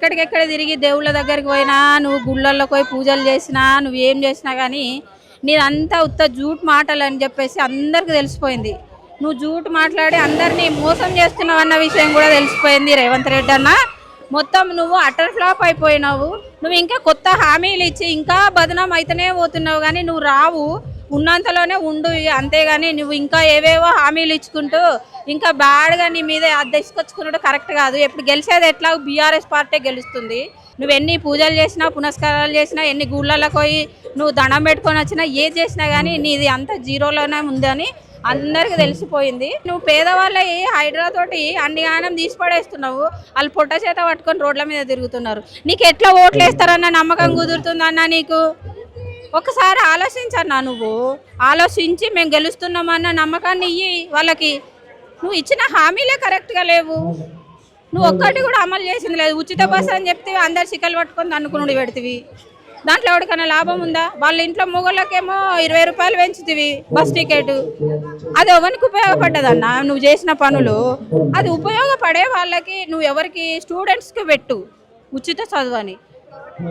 ఎక్కడికెక్కడ తిరిగి దేవుళ్ళ దగ్గరికి పోయినా నువ్వు గుళ్ళల్లో పోయి పూజలు చేసినా నువ్వు ఏం చేసినా కానీ నీదంతా ఉత్త జూట్ మాటలు అని చెప్పేసి అందరికి తెలిసిపోయింది. నువ్వు జూట్ మాట్లాడి అందరినీ మోసం చేస్తున్నావు అన్న విషయం కూడా తెలిసిపోయింది రేవంత్ రెడ్డి అన్న. మొత్తం నువ్వు అటర్ ఫ్లాప్ అయిపోయినావు. నువ్వు ఇంకా కొత్త హామీలు ఇచ్చి ఇంకా బదనం అయితేనే పోతున్నావు కానీ నువ్వు రావు. ఉన్నంతలోనే ఉండు అంతేగాని నువ్వు ఇంకా ఏవేవో హామీలు ఇచ్చుకుంటూ ఇంకా బ్యాడ్గా నీ మీద అద్దెసుకొచ్చుకున్నాడు కరెక్ట్ కాదు. ఎప్పుడు గెలిచేది ఎట్లా? బీఆర్ఎస్ పార్టీ గెలుస్తుంది. నువ్వు ఎన్ని పూజలు చేసినా పునస్కారాలు చేసినా ఎన్ని గుళ్ళలకు పోయి నువ్వు దండం పెట్టుకొని వచ్చినా ఏది చేసినా కానీ నీది అంతా జీరోలోనే ఉందని అందరికి తెలిసిపోయింది. నువ్వు పేదవాళ్ళ హైడ్రా తోటి అన్ని గానం తీసిపడేస్తున్నావు వాళ్ళు పొట్ట చేత పట్టుకొని రోడ్ల మీద తిరుగుతున్నారు. నీకు ఎట్లా ఓట్లు వేస్తారన్న నమ్మకం కుదురుతుందన్న నీకు? ఒకసారి ఆలోచించన్నా నువ్వు. ఆలోచించి మేము గెలుస్తున్నామన్న నమ్మకాన్ని ఇయ్యి వాళ్ళకి. నువ్వు ఇచ్చిన హామీలే కరెక్ట్గా లేవు. నువ్వు ఒక్కటి కూడా అమలు చేసింది లేదు. ఉచిత బస్సు అని చెప్తే అందరు చిక్కలు పట్టుకొని అనుకుని పెడతీవి. దాంట్లో ఎవరికైనా లాభం ఉందా? వాళ్ళ ఇంట్లో మొగళ్ళకేమో ఇరవై రూపాయలు పెంచుతీవి బస్ టికెట్. అది ఎవరికి ఉపయోగపడ్డదన్నా? నువ్వు చేసిన పనులు. అది ఉపయోగపడే వాళ్ళకి నువ్వు ఎవరికి? స్టూడెంట్స్కి పెట్టు. ఉచిత చదువు అని.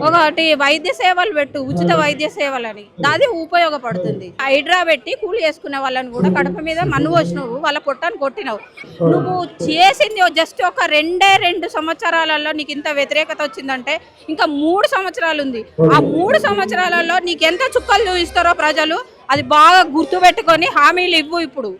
ఒకటి వైద్య సేవలు పెట్టు ఉచిత వైద్య సేవలని. అది ఉపయోగపడుతుంది. హైడ్రా పెట్టి కూలి చేసుకునే వాళ్ళని కూడా కడప మీద మన్ను వచ్చినావు వాళ్ళ పొట్టను కొట్టినావు నువ్వు చేసింది జస్ట్ ఒక రెండే రెండు సంవత్సరాలలో నీకు ఇంత వ్యతిరేకత వచ్చిందంటే ఇంకా మూడు సంవత్సరాలు ఉంది. ఆ మూడు సంవత్సరాలలో నీకు ఎంత చుక్కలు చూపిస్తారో ప్రజలు అది బాగా గుర్తుపెట్టుకొని హామీలు ఇవ్వు ఇప్పుడు.